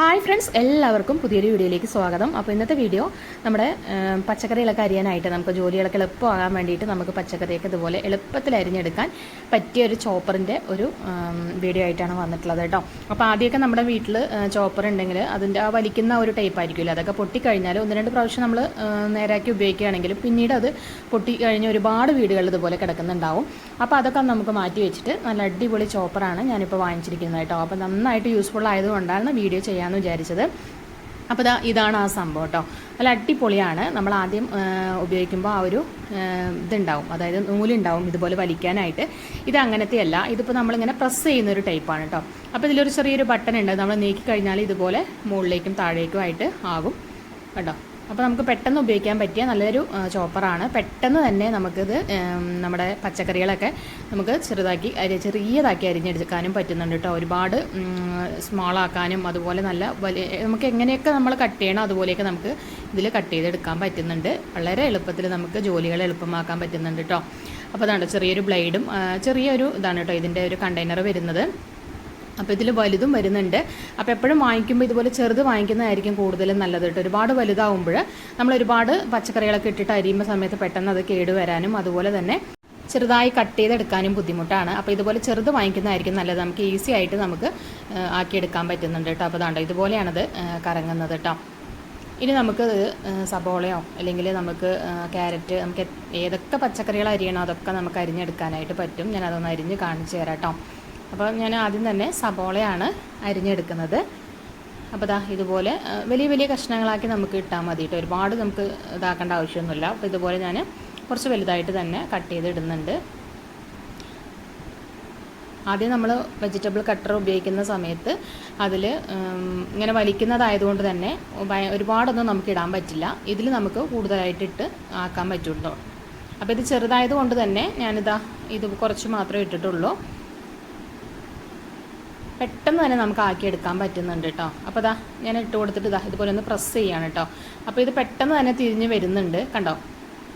Hi friends എല്ലാവർക്കും പുതിയൊരു വീഡിയോയിലേക്ക് സ്വാഗതം. അപ്പോൾ ഇന്നത്തെ വീഡിയോ നമ്മുടെ പച്ചക്കറികളൊക്കെ അരിയാനായിട്ട് നമുക്ക് ജോലികളൊക്കെ എളുപ്പമാകാൻ വേണ്ടിയിട്ട് നമുക്ക് പച്ചക്കറിയൊക്കെ ഇതുപോലെ എളുപ്പത്തിൽ അരിഞ്ഞെടുക്കാൻ പറ്റിയ ഒരു ചോപ്പറിന്റെ ഒരു വീഡിയോ ആയിട്ടാണ് വന്നിട്ടുള്ളത് കേട്ടോ. അപ്പോൾ ആദ്യമൊക്കെ നമ്മുടെ വീട്ടിൽ ചോപ്പർ ഉണ്ടെങ്കിൽ അതിന്റെ ആ വലിക്കുന്ന ഒരു ടൈപ്പ് ആയിരിക്കുമല്ലോ. അതൊക്കെ പൊട്ടിക്കഴിഞ്ഞാൽ ഒന്ന് രണ്ട് പ്രാവശ്യം നമ്മൾ നേരാക്കി ഉപയോഗിക്കുകയാണെങ്കിൽ പിന്നീട് അത് പൊട്ടിക്കഴിഞ്ഞ് ഒരുപാട് വീടുകളിൽ ഇതുപോലെ കിടക്കുന്നുണ്ടാവും. അപ്പോൾ അതൊക്കെ നമുക്ക് മാറ്റി വെച്ചിട്ട് നല്ല അടിപൊളി ചോപ്പറാണ് ഞാനിപ്പോൾ വാങ്ങിച്ചിരിക്കുന്നത് കേട്ടോ. അപ്പോൾ നന്നായിട്ട് യൂസ്ഫുൾ ആയതുകൊണ്ടാണ് വീഡിയോ ചെയ്യാമെന്ന് വിചാരിച്ചത്. അപ്പോൾ ഇതാ ഇതാണ് ആ സംഭവം കേട്ടോ നല്ല അടിപൊളിയാണ്. നമ്മൾ ആദ്യം ഉപയോഗിക്കുമ്പോൾ ആ ഒരു ഇതുണ്ടാവും. അതായത് നൂലുണ്ടാവും ഇതുപോലെ വലിക്കാനായിട്ട്. ഇത് അങ്ങനത്തെ അല്ല ഇതിപ്പോൾ നമ്മളിങ്ങനെ പ്രസ് ചെയ്യുന്ന ഒരു ടൈപ്പാണ് കേട്ടോ അപ്പോൾ ഇതിലൊരു ചെറിയൊരു ബട്ടൺ ഉണ്ട്. നമ്മൾ നീക്കി കഴിഞ്ഞാൽ ഇതുപോലെ മുകളിലേക്കും താഴേക്കും ആയിട്ട് ആകും. കേട്ടോ അപ്പോൾ നമുക്ക് പെട്ടെന്ന് ഉപയോഗിക്കാൻ പറ്റിയ നല്ലൊരു ചോപ്പറാണ്. പെട്ടെന്ന് തന്നെ നമുക്കിത് നമ്മുടെ പച്ചക്കറികളൊക്കെ നമുക്ക് ചെറുതാക്കി ചെറിയതാക്കി അരിഞ്ഞെടുക്കാനും പറ്റുന്നുണ്ട് കേട്ടോ ഒരുപാട് സ്മോളാക്കാനും അതുപോലെ നല്ല വലിയ നമുക്ക് എങ്ങനെയൊക്കെ നമ്മൾ കട്ട് ചെയ്യണം അതുപോലെയൊക്കെ നമുക്ക് ഇതിൽ കട്ട് ചെയ്തെടുക്കാൻ പറ്റുന്നുണ്ട്. വളരെ എളുപ്പത്തിൽ നമുക്ക് ജോലികൾ എളുപ്പമാക്കാൻ പറ്റുന്നുണ്ട് കേട്ടോ അപ്പോൾ അതാണ് ചെറിയൊരു ബ്ലേഡും ചെറിയൊരു ഇതാണ് കേട്ടോ ഇതിന്റെ ഒരു കണ്ടെയ്നർ വരുന്നത്. അപ്പോൾ ഇതിൽ വലുതും വരുന്നുണ്ട്. അപ്പോൾ എപ്പോഴും വാങ്ങിക്കുമ്പോൾ ഇതുപോലെ ചെറുത് വാങ്ങിക്കുന്നതായിരിക്കും കൂടുതലും നല്ലത് കേട്ടോ. ഒരുപാട് വലുതാവുമ്പോൾ നമ്മൾ ഒരുപാട് പച്ചക്കറികളൊക്കെ ഇട്ടിട്ട് അരിയുമ്പോൾ സമയത്ത് പെട്ടെന്ന് അത് കേടുവരാനും അതുപോലെ തന്നെ ചെറുതായി കട്ട് ചെയ്തെടുക്കാനും ബുദ്ധിമുട്ടാണ്. അപ്പോൾ ഇതുപോലെ ചെറുത് വാങ്ങിക്കുന്നതായിരിക്കും നല്ലത്. നമുക്ക് ഈസി ആയിട്ട് നമുക്ക് ആക്കിയെടുക്കാൻ പറ്റുന്നുണ്ട് കേട്ടോ. അപ്പോൾ അതാണ്ടോ ഇതുപോലെയാണത് കറങ്ങുന്നത് കേട്ടോ. ഇനി നമുക്ക് സബോളയോ അല്ലെങ്കിൽ നമുക്ക് ക്യാരറ്റ് നമുക്ക് ഏതൊക്കെ പച്ചക്കറികൾ അരിയണോ അതൊക്കെ നമുക്ക് അരിഞ്ഞെടുക്കാനായിട്ട് പറ്റും. ഞാൻ അതൊന്ന് അരിഞ്ഞ് കാണിച്ചു തരാം കേട്ടോ. അപ്പോൾ ഞാൻ ആദ്യം തന്നെ സബോളയാണ് അരിഞ്ഞെടുക്കുന്നത്. അപ്പോൾ ദാ ഇതുപോലെ വലിയ വലിയ കഷ്ണങ്ങളാക്കി നമുക്ക് ഇട്ടാൽ മതി കേട്ടോ ഒരുപാട് നമുക്ക് ഇതാക്കേണ്ട ആവശ്യമൊന്നുമില്ല. അപ്പോൾ ഇതുപോലെ ഞാൻ കുറച്ച് വലുതായിട്ട് തന്നെ കട്ട് ചെയ്ത് ഇടുന്നുണ്ട് ആദ്യം നമ്മൾ വെജിറ്റബിൾ കട്ടർ ഉപയോഗിക്കുന്ന സമയത്ത് അതിൽ ഇങ്ങനെ വലിക്കുന്നതായതുകൊണ്ട് തന്നെ ഒരുപാടൊന്നും നമുക്ക് ഇടാൻ പറ്റില്ല. ഇതിൽ നമുക്ക് കൂടുതലായിട്ട് ഇട്ട് ആക്കാൻ പറ്റുള്ളൂ. അപ്പോൾ ഇത് ചെറുതായത് കൊണ്ട് തന്നെ ഞാനിതാ ഇത് കുറച്ച് മാത്രമേ ഇട്ടിട്ടുള്ളൂ. പെട്ടെന്ന് തന്നെ നമുക്ക് ആക്കിയെടുക്കാൻ പറ്റുന്നുണ്ട് കേട്ടോ അപ്പോൾ ഇതാ ഞാൻ ഇട്ട് കൊടുത്തിട്ട് ഇതാ ഇതുപോലെ ഒന്ന് പ്രസ് ചെയ്യാണ് കേട്ടോ അപ്പോൾ ഇത് പെട്ടെന്ന് തന്നെ തിരിഞ്ഞ് വരുന്നുണ്ട് കണ്ടോ?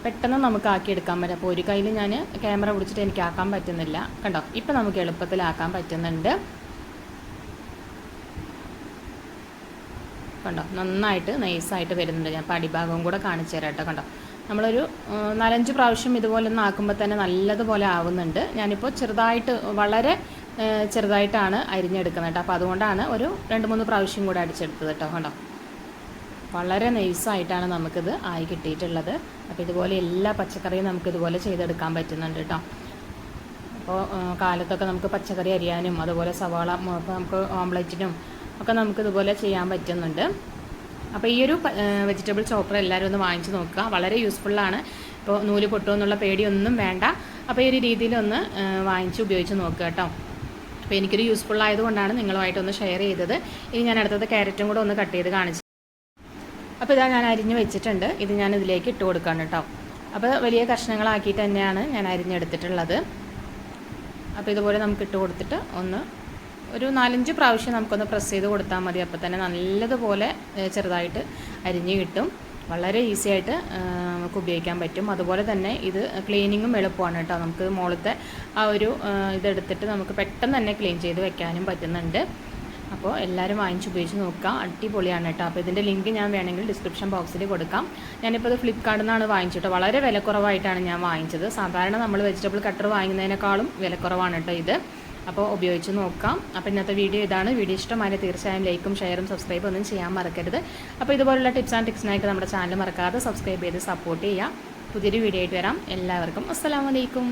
പെട്ടെന്ന് നമുക്ക് ആക്കിയെടുക്കാൻ പറ്റും. അപ്പോൾ ഒരു കയ്യിൽ ഞാൻ ക്യാമറ പിടിച്ചിട്ട് എനിക്ക് ആക്കാൻ പറ്റുന്നില്ല കണ്ടോ? ഇപ്പം നമുക്ക് എളുപ്പത്തിലാക്കാൻ പറ്റുന്നുണ്ട്. കണ്ടോ? നന്നായിട്ട് നൈസായിട്ട് വരുന്നുണ്ട്. ഞാൻ അപ്പോൾ അടിഭാഗവും കൂടെ കാണിച്ചു തരാം കേട്ടോ കണ്ടോ? നമ്മളൊരു നാലഞ്ച് പ്രാവശ്യം ഇതുപോലെ ഒന്ന് ആക്കുമ്പോൾ തന്നെ നല്ലതുപോലെ ആവുന്നുണ്ട്. ഞാനിപ്പോൾ ചെറുതായിട്ട് വളരെ ചെറുതായിട്ടാണ് അരിഞ്ഞെടുക്കുന്നത് കേട്ടോ. അപ്പോൾ അതുകൊണ്ടാണ് ഒരു രണ്ട് മൂന്ന് പ്രാവശ്യം കൂടെ അടിച്ചെടുത്തത് കേട്ടോ കണ്ടോ? വളരെ നൈസായിട്ടാണ് നമുക്കിത് ആയി കിട്ടിയിട്ടുള്ളത്. അപ്പോൾ ഇതുപോലെ എല്ലാ പച്ചക്കറിയും നമുക്ക് ഇതുപോലെ ചെയ്തെടുക്കാൻ പറ്റുന്നുണ്ട് കേട്ടോ. അപ്പോൾ കാലത്തൊക്കെ നമുക്ക് പച്ചക്കറി അരിയാനും അതുപോലെ സവാള നമുക്ക് ഓംലെറ്റിനും ഒക്കെ നമുക്ക് ഇതുപോലെ ചെയ്യാൻ പറ്റുന്നുണ്ട്. അപ്പോൾ ഈ ഒരു വെജിറ്റബിൾ ചോപ്പർ എല്ലാവരും ഒന്ന് വാങ്ങിച്ച് നോക്കുക. വളരെ യൂസ്ഫുള്ളാണ് ഇപ്പോൾ നൂൽ പൊട്ടുമെന്നുള്ള പേടിയൊന്നും വേണ്ട. അപ്പോൾ ഈ ഒരു രീതിയിലൊന്ന് വാങ്ങിച്ച് ഉപയോഗിച്ച് നോക്കുക കേട്ടോ. അപ്പോൾ എനിക്കൊരു യൂസ്ഫുൾ ആയതുകൊണ്ടാണ് നിങ്ങളുമായിട്ടൊന്ന് ഷെയർ ചെയ്തത്. ഇനി ഞാൻ അടുത്തത് ക്യാരറ്റും കൂടെ ഒന്ന് കട്ട് ചെയ്ത് കാണിച്ചു അപ്പോൾ ഇതാ ഞാൻ അരിഞ്ഞ് വെച്ചിട്ടുണ്ട്. ഇത് ഞാൻ ഇതിലേക്ക് ഇട്ട് കൊടുക്കാണ് കേട്ടോ. അപ്പോൾ വലിയ കഷ്ണങ്ങളാക്കിയിട്ട് തന്നെയാണ് ഞാൻ അരിഞ്ഞെടുത്തിട്ടുള്ളത്. അപ്പോൾ ഇതുപോലെ നമുക്ക് ഇട്ട് കൊടുത്തിട്ട് ഒന്ന് ഒരു നാലഞ്ച് പ്രാവശ്യം നമുക്കൊന്ന് പ്രസ് ചെയ്ത് കൊടുത്താൽ മതി. അപ്പോൾ തന്നെ നല്ലതുപോലെ ചെറുതായിട്ട് അരിഞ്ഞ് കിട്ടും. വളരെ ഈസി ആയിട്ട് നമുക്ക് ഉപയോഗിക്കാൻ പറ്റും. അതുപോലെ തന്നെ ഇത് ക്ലീനിങ്ങും എളുപ്പമാണ് കേട്ടോ. നമുക്ക് മുകളിലത്തെ ആ ഒരു ഇതെടുത്തിട്ട് നമുക്ക് പെട്ടെന്ന് തന്നെ ക്ലീൻ ചെയ്ത് വെക്കാനും പറ്റുന്നുണ്ട്. അപ്പോൾ എല്ലാവരും വാങ്ങിച്ച് ഉപയോഗിച്ച് നോക്കുക. അടിപൊളിയാണ് കേട്ടോ. അപ്പോൾ ഇതിന്റെ ലിങ്ക് ഞാൻ വേണമെങ്കിൽ ഡിസ്ക്രിപ്ഷൻ ബോക്സിൽ കൊടുക്കാം. ഞാനിപ്പോൾ ഇത് ഫ്ലിപ്കാർട്ടിൽ നിന്നാണ് വാങ്ങിച്ചിട്ട് വളരെ വിലക്കുറവായിട്ടാണ് ഞാൻ വാങ്ങിച്ചത്. സാധാരണ നമ്മൾ വെജിറ്റബിൾ കട്ടർ വാങ്ങുന്നതിനേക്കാളും വിലക്കുറവാണ് കേട്ടോ ഇത്. അപ്പോൾ ഉപയോഗിച്ച് നോക്കാം. അപ്പോൾ ഇന്നത്തെ വീഡിയോ ഇതാണ്. വീഡിയോ ഇഷ്ടമായ തീർച്ചയായും ലൈക്കും ഷെയറും സബ്സ്ക്രൈബും ഒന്നും ചെയ്യാൻ മറക്കരുത്. അപ്പോൾ ഇതുപോലുള്ള ടിപ്സ് ആൻഡ് ടിപ്സിനായിട്ട് നമ്മുടെ ചാനൽ മറക്കാതെ സബ്സ്ക്രൈബ് ചെയ്ത് സപ്പോർട്ട് ചെയ്യുക. പുതിയൊരു വീഡിയോ ആയിട്ട് വരാം. എല്ലാവർക്കും അസ്സലാമലൈക്കും